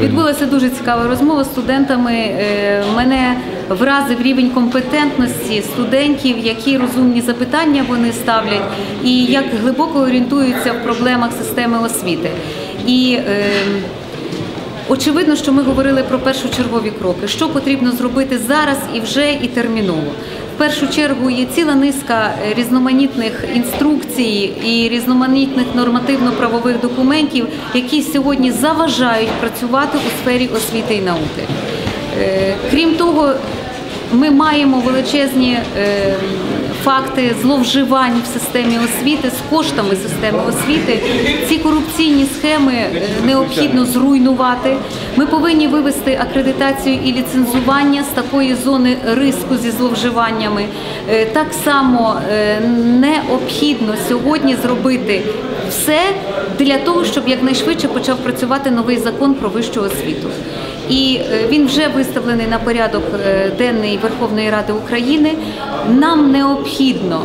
Відбулася дуже цікава розмова з студентами. Е, Мене вразив рівень компетентності студентів, які розумні запитання вони ставлять, і як глибоко орієнтуються в проблемах системи освіти. І е, Очевидно, що ми говорили про першочергові кроки, що потрібно зробити зараз і вже і терміново. В першу чергу є ціла низка е, різноманітних інструкцій і різноманітних нормативно-правових документів, які сьогодні заважають працювати у сфері освіти і науки. Е, Крім того, ми маємо величезні е, факти зловживань в системі освіти з коштами системи освіти. Ці корупційні схеми е, необхідно зруйнувати. Ми повинні вивести акредитацію і ліцензування з такої зони риску зі зловживаннями. Е, Так само е, необхідно сьогодні зробити все для того, щоб якнайшвидше почав працювати новий закон про вищу освіту. І е, він вже виставлений на порядок е, денний Верховної Ради України. Нам необхідно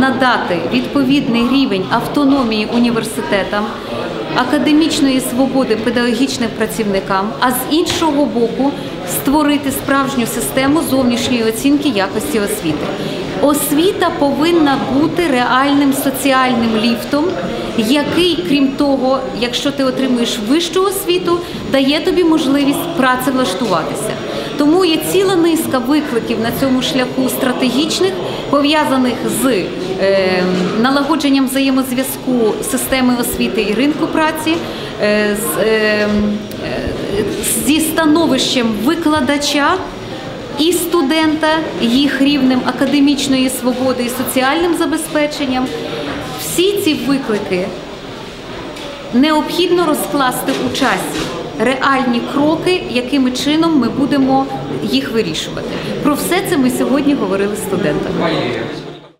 надати відповідний рівень автономії університетам, академічної свободи педагогічним працівникам, а з іншого боку створити справжню систему зовнішньої оцінки якості освіти. Освіта повинна бути реальним соціальним ліфтом, який, крім того, якщо ти отримуєш вищу освіту, дає тобі можливість працевлаштуватися. Тому є ціла низка викликів на цьому шляху стратегічних, пов'язаних з е, налагодженням взаємозв'язку системи освіти і ринку праці, е, з, е, е, зі становищем викладача і студента, їх рівнем академічної свободи і соціальним забезпеченням. Всі ці виклики необхідно розкласти у часі. Реальні кроки, якими чином ми будемо їх вирішувати. Про все це ми сьогодні говорили з студентами.